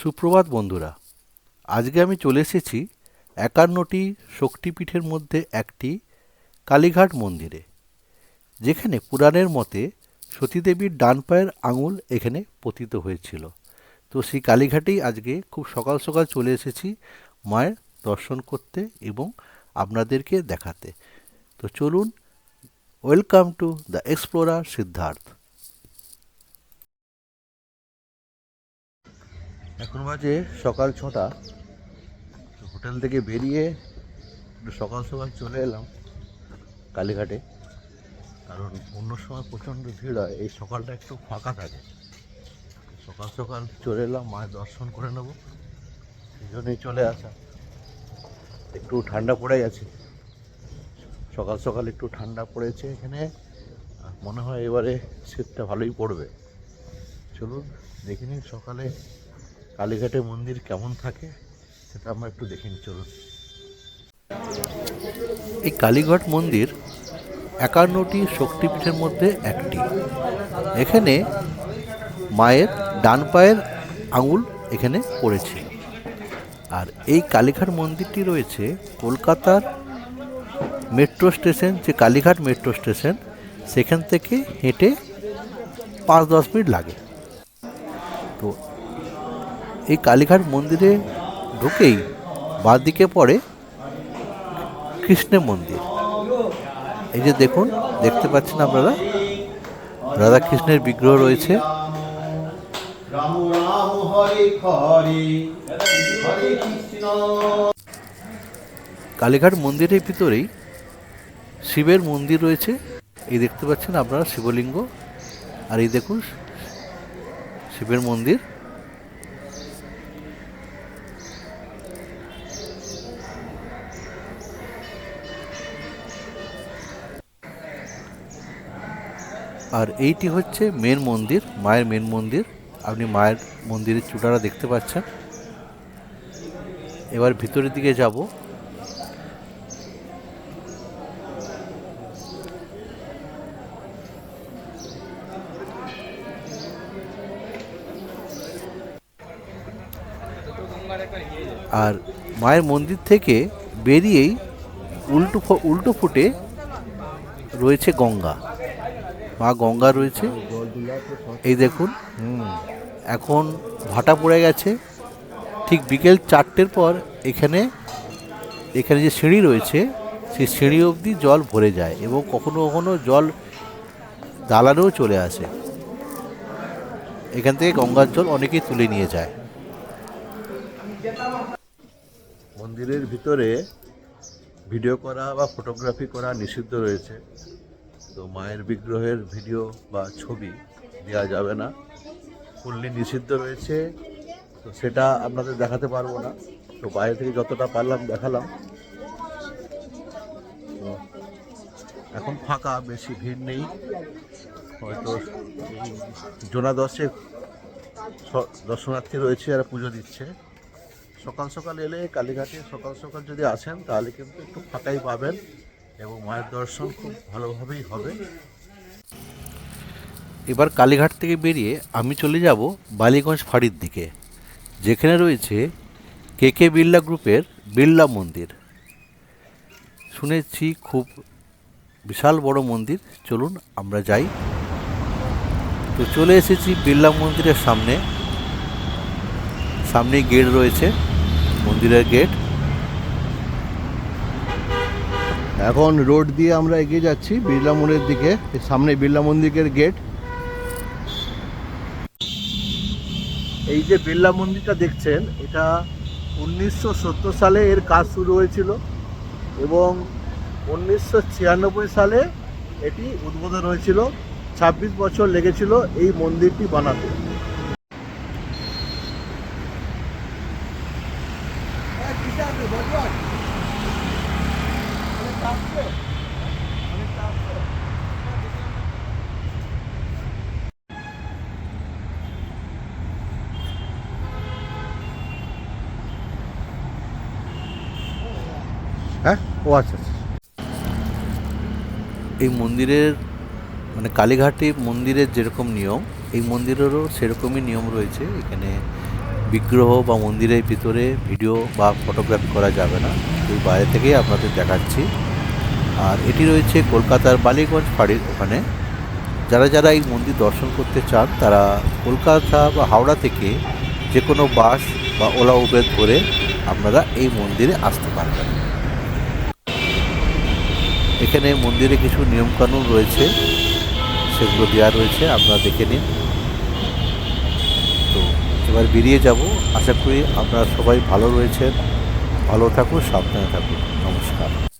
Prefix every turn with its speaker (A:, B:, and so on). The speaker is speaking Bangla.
A: সুপ্রভাত বন্ধুরা। আজকে আমি চলে এসেছি একান্নটি শক্তিপীঠের মধ্যে একটি কালীঘাট মন্দিরে, যেখানে পুরাণের মতে সতীদেবীর ডান পায়ের আঙুল এখানে পতিত হয়েছিল। তো সেই কালীঘাটেই আজকে খুব সকাল সকাল চলে এসেছি মায়ের দর্শন করতে এবং আপনাদেরকে দেখাতে। তো চলুন welcome to the explorer Siddharth এখন বাজে সকাল ছটা। হোটেল থেকে বেরিয়ে একটু সকাল সকাল চলে এলাম কালীঘাটে। কারণ অন্য সময় প্রচণ্ড ভিড় হয়, এই সকালটা একটু ফাঁকা থাকে। সকাল সকাল চলে এলাম, মায়ের দর্শন করে নেব। সেই জন্যই চলে আসা। একটু ঠান্ডা পড়ে গেছে। সকাল সকাল একটু ঠান্ডা পড়েছে এখানে। মনে হয় এবারে শীতটা ভালোই পড়বে। চলুন, দেখে নিন সকালে কালীঘাটে মন্দির কেমন থাকে সেটা আমরা একটু দেখে নিই, চলুন। এই কালীঘাট মন্দির একান্নটি শক্তিপীঠের মধ্যে একটি। এখানে মায়ের ডান পায়ের আঙুল এখানে পড়েছে। আর এই কালীঘাট মন্দিরটি রয়েছে কলকাতার মেট্রো স্টেশন, যে কালীঘাট মেট্রো স্টেশন, সেখান থেকে হেঁটে পাঁচ দশ মিনিট লাগে। তো এই কালীঘাট মন্দিরে ঢুকেই বাঁদিকে পড়ে কৃষ্ণের মন্দির। এই যে দেখুন, দেখতে পাচ্ছেন আপনারা? রাধা কৃষ্ণের বিগ্রহ রয়েছে। কালীঘাট মন্দিরের ভিতরেই শিবের মন্দির রয়েছে। এই দেখতে পাচ্ছেন আপনারা শিবলিঙ্গ। আর এই দেখুন, শিবের মন্দির। আর এইটি হচ্ছে মেন মন্দির, মায়ের মেন মন্দির। আপনি মায়ের মন্দিরের চূড়াটা দেখতে পাচ্ছেন। এবার ভিতরের দিকে যাব। আর মায়ের মন্দির থেকে বেরিয়েই উল্টো উল্টো ফুটে রয়েছে গঙ্গা। মা গঙ্গা রয়েছে। এই দেখুন, এখন ভাটা পড়ে গেছে। ঠিক বিকেল চারটের পর এখানে এখানে যে সিঁড়ি রয়েছে, সেই সিঁড়ি অবধি জল ভরে যায় এবং কখনো কখনো জল দালানেও চলে আসে। এখান থেকে গঙ্গার জল অনেকেই তুলে নিয়ে যায়। মন্দিরের ভিতরে ভিডিও করা বা ফটোগ্রাফি করা নিষিদ্ধ রয়েছে। তো মায়ের বিগ্রহের ভিডিও বা ছবি দেওয়া যাবে না। ফুললি নিষিদ্ধ রয়েছে, তো সেটা আপনাদের দেখাতে পারব না। তো বাইরে থেকে যতটা পারলাম দেখালাম। এখন ফাঁকা, বেশি ভিড় নেই। হয়তো জোনা দশেক দর্শনার্থী রয়েছে, যারা পুজো দিচ্ছে। সকাল সকাল এলে কালীঘাটে সকাল সকাল যদি আসেন, তাহলে কিন্তু একটু ফাঁকাই পাবেন। এবং মায়ের দর্শন খুব ভালোভাবেই হবে। এবার কালীঘাট থেকে বেরিয়ে আমি চলে যাব বালিগঞ্জ ফাঁড়ির দিকে, যেখানে রয়েছে কে কে বিড়লা গ্রুপের বিড়লা মন্দির। শুনেছি খুব বিশাল বড় মন্দির, চলুন আমরা যাই। তো চলে এসেছি বিড়লা মন্দিরের সামনে। সামনে গেট রয়েছে, মন্দিরের গেট। এখন রোড দিয়ে আমরা এগিয়ে যাচ্ছি বিড়লা মোড়ের দিকে সামনে বিড়লা মন্দিরের গেট এই যে বিড়লা মন্দিরটা দেখছেন, এটা উনিশশো সত্তর সালে এর কাজ শুরু হয়েছিল এবং উনিশশো ছিয়ানব্বই সালে এটি উদ্বোধন হয়েছিল। ছাব্বিশ বছর লেগেছিল এই মন্দিরটি বানাতে। হ্যাঁ? ও আচ্ছা আচ্ছা। এই মন্দিরের মানে কালীঘাটে মন্দিরের যেরকম নিয়ম, এই মন্দিরেরও সেরকমই নিয়ম রয়েছে। এখানে বিগ্রহ বা মন্দিরের ভিতরে ভিডিও বা ফটোগ্রাফি করা যাবে না। ওই বাইরে থেকেই আপনাদের দেখাচ্ছি। আর এটি রয়েছে কলকাতার বালিগঞ্জ ফাঁড়ির ওখানে। যারা যারা এই মন্দির দর্শন করতে চান, তারা কলকাতা বা হাওড়া থেকে যে কোনো বাস বা ওলা উবের ধরে আপনারা এই মন্দিরে আসতে পারবেন। এখানে মন্দিরে কিছু নিয়মকানুন রয়েছে, সেগুলো দেওয়া রয়েছে, আপনারা দেখে নিন। তো এবার বেরিয়ে যাব। আশা করি আপনারা সবাই ভালো রয়েছেন। ভালো থাকুন, সাবধানে থাকুন। নমস্কার।